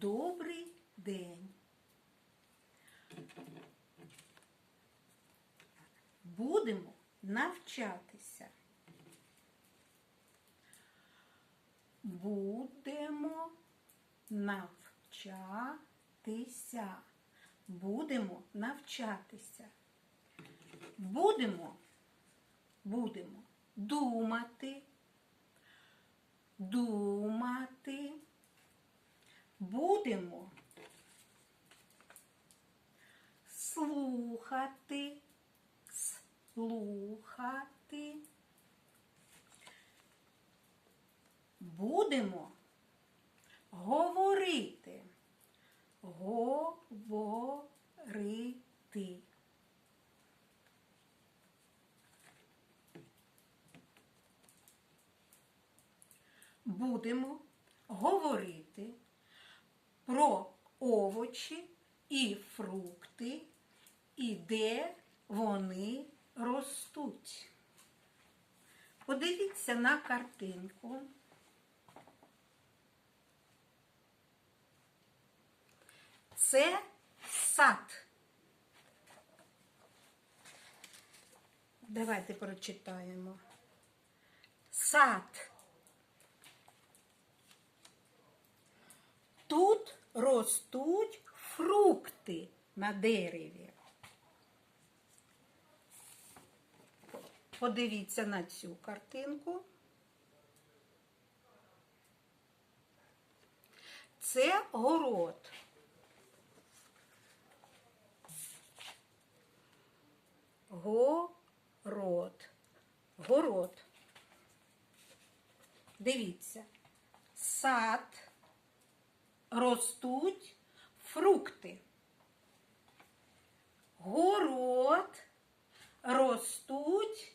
добрий день. Будемо навчатися. Будемо навчатися. Будемо навчатися. Будемо, будемо думати, думати. Будемо слухати, слухати. Будемо говорити, говорити. Будемо говорити про овочі і фрукти і де вони ростуть. Подивіться на картинку. Це сад. Давайте прочитаємо. Сад. Тут ростуть фрукти на дереві. Подивіться на цю картинку. Це город. Город. Город. Дивіться. Сад ростуть фрукти. Город ростуть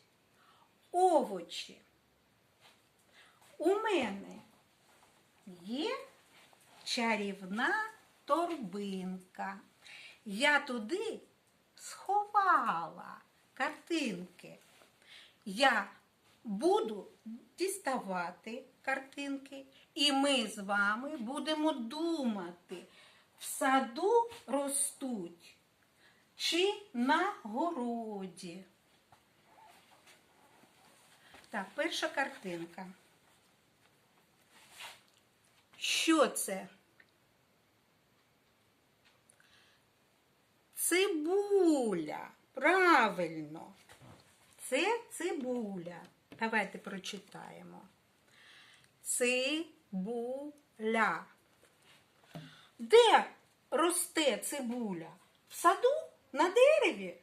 овочі. У мене є чарівна торбинка. Я туди сховала картинки. Я буду діставати картинки, і ми з вами будемо думати, в саду ростуть чи на городі. Так, перша картинка. Що це? Цибуля. Правильно. Це цибуля. Давайте прочитаємо. Цибуля. Де росте цибуля? В саду? На дереві?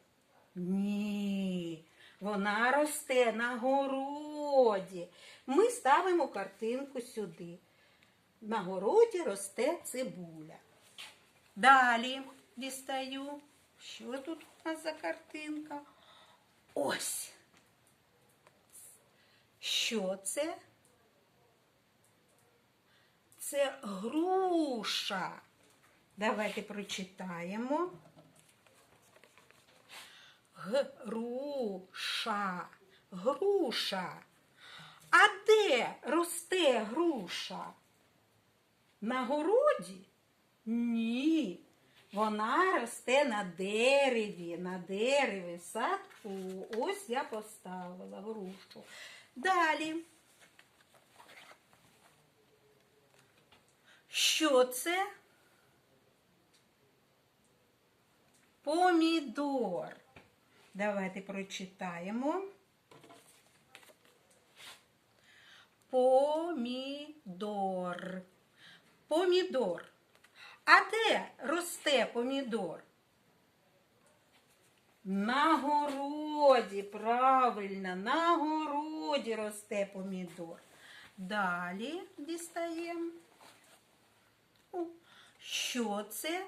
Ні. Вона росте на городі. Ми ставимо картинку сюди. На городі росте цибуля. Далі дістаю. Що тут у нас за картинка? Ось. Що це? Це груша. Давайте прочитаємо. Груша. Груша. А де росте груша? На городі? Ні. Вона росте на дереві, на дереві, садку. Ось я поставила грушу. Далі. Що це? Помідор. Давайте прочитаємо. Помідор. Помідор. А де росте помідор? На городі, правильно, на городі росте помідор. Далі дістаємо. Що це?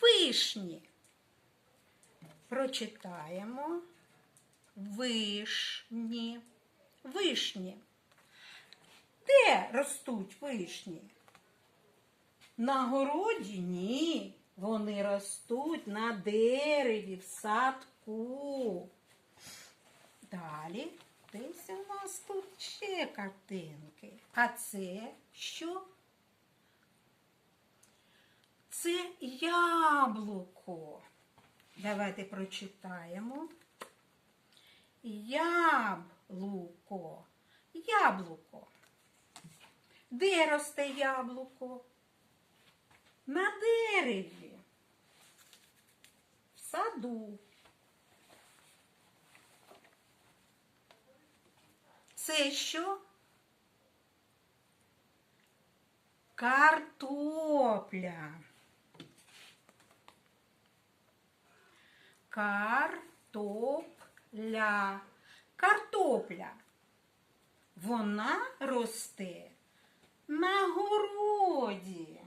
Вишні. Прочитаємо. Вишні. Вишні. Де ростуть вишні? На городі ні. Вони ростуть на дереві, в садку. Далі, десь у нас тут ще картинки. А це що? Це яблуко. Давайте прочитаємо. Яблуко. Яблуко. Де росте яблуко? На дереві. В саду. Це що? Картопля. Картопля. Картопля. Вона росте на городі.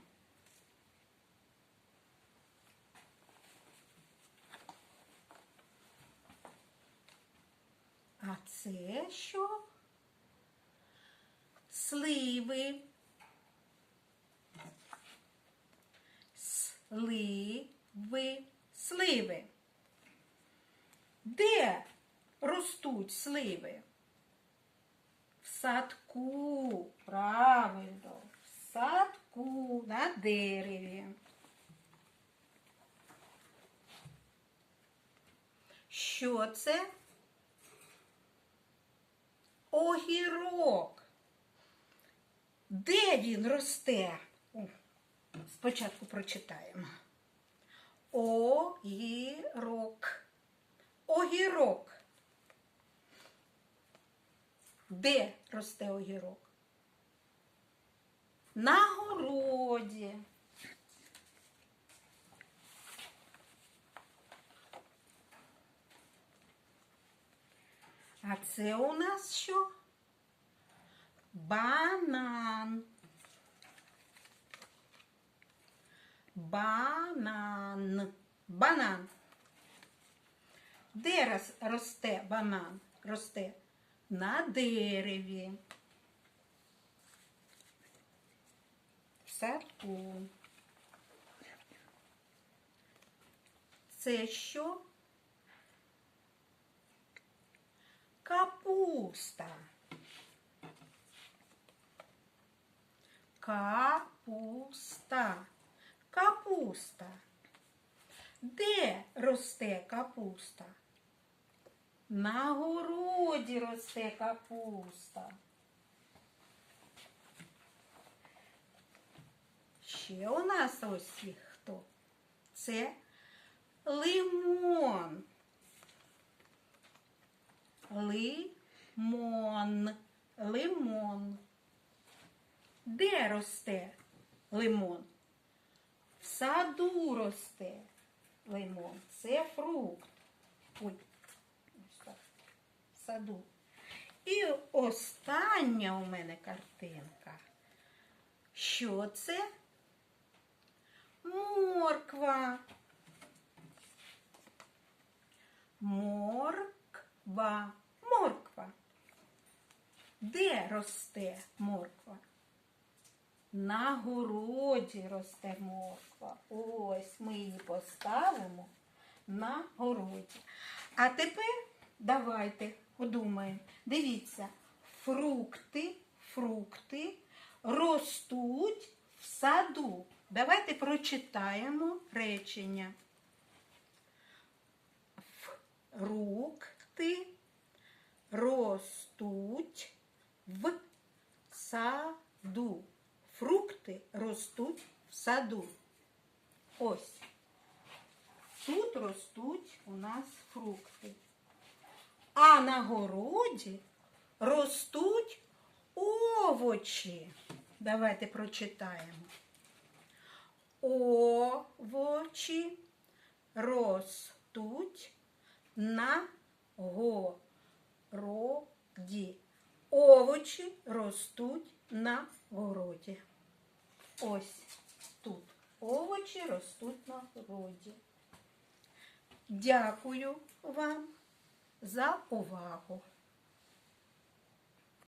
А це що? Сливи. Сливи. Сливи. Де ростуть сливи? В садку. Правильно. В садку на дереві. Що це? Огірок. Де він росте? Спочатку прочитаємо. Огірок. Огірок. Де росте огірок? На городі. А це у нас що? Банан. Банан. Банан. Де рос- росте банан? Росте на дереві. В садку. Це що? Капуста. Капуста. Капуста. Де росте капуста? На городі росте капуста. Ще у нас ось хто? Це лимон. Лимон. Лимон. Де росте лимон? В саду росте лимон. Це фрукт. Ой, так. В саду. І остання у мене картинка. Що це? Морква. Морква. Морква. Де росте морква? На городі росте морква. Ось ми її поставимо на городі. А тепер давайте подумаємо. Дивіться, фрукти, фрукти ростуть в саду. Давайте прочитаємо речення. Фрукти ростуть в саду. Фрукти ростуть в саду. Ось. Тут ростуть у нас фрукти. А на городі ростуть овочі. Давайте прочитаємо. Овочі ростуть на городі. Овочі ростуть на городі. Ось тут овочі ростуть на городі. Дякую вам за увагу.